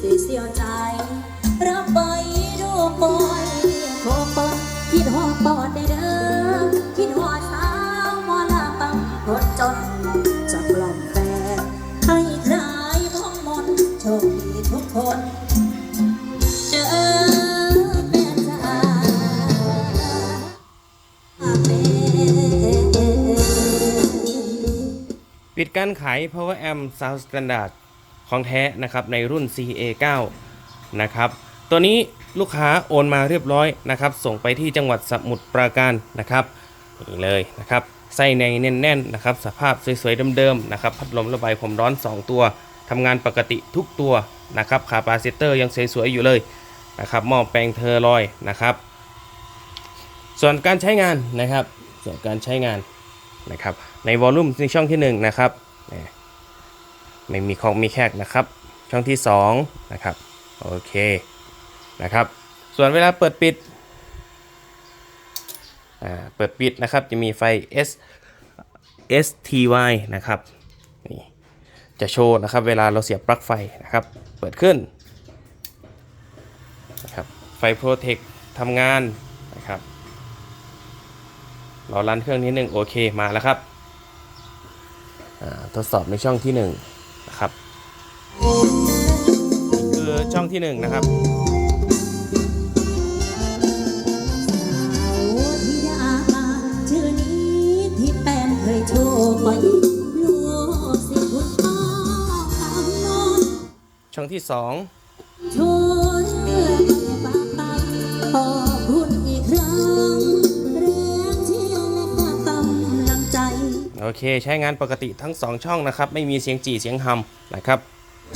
สิเสียใจ รับไปดูปอยโคปอนคิดหอดปอดได้เด้อคิดหอดสาวมอลาบังรถจนจะกล่อมแฟนให้คลายพ้องมนโชคดีทุกคนเจอแฟนจ้าเป็น ปิดการขาย Power Amp Sound Standard ของแท้นะครับในรุ่น CA9 นะครับตัวนี้ลูกค้าโอนมาเรียบร้อยนะครับส่งไปที่จังหวัดสมุทรปราการนะครับนี่เลยนะครับไส้ในแน่นๆนะครับสภาพสวยๆเดิมๆนะครับพัดลมระบายความร้อน 2 ตัวทำงานปกติทุกตัวนะครับคาปาซิเตอร์ยังสวยๆอยู่เลยนะครับหม้อแปลงเทอร์ลอยนะครับ ส่วนการใช้งานนะครับส่วนการใช้งานนะครับในวอลลุ่มในช่องที่1นะครับ ไม่มีของมีแคกนะครับ ช่องที่2นะครับโอเคนะครับ ส่วนเวลาเปิดปิดอ่าเปิดปิดนะครับจะมีไฟ S STY นะครับนี่จะโชว์นะครับเวลาเราเสียบปลั๊กไฟนะครับ เปิดขึ้นนะครับไฟโปรเทคทำงานนะครับเรารันเครื่องนี้หนึ่งโอเคมาแล้วครับอ่าทดสอบในช่องที่ห นึ่งนะครับนี่คือช่องที่หนึ่งนะครับโอ้ธิดาชื่อนี้ที่แป้น โอเคใช้งานปกติทั้ง 2 ช่องนะครับ ไม่มีเสียงจี่เสียงฮัมนะครับเ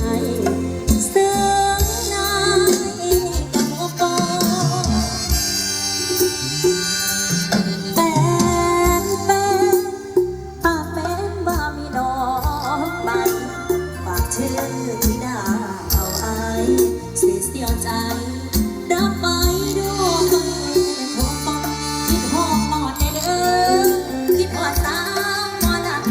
อไม่ได้เอาไอ้เสียเสียใจ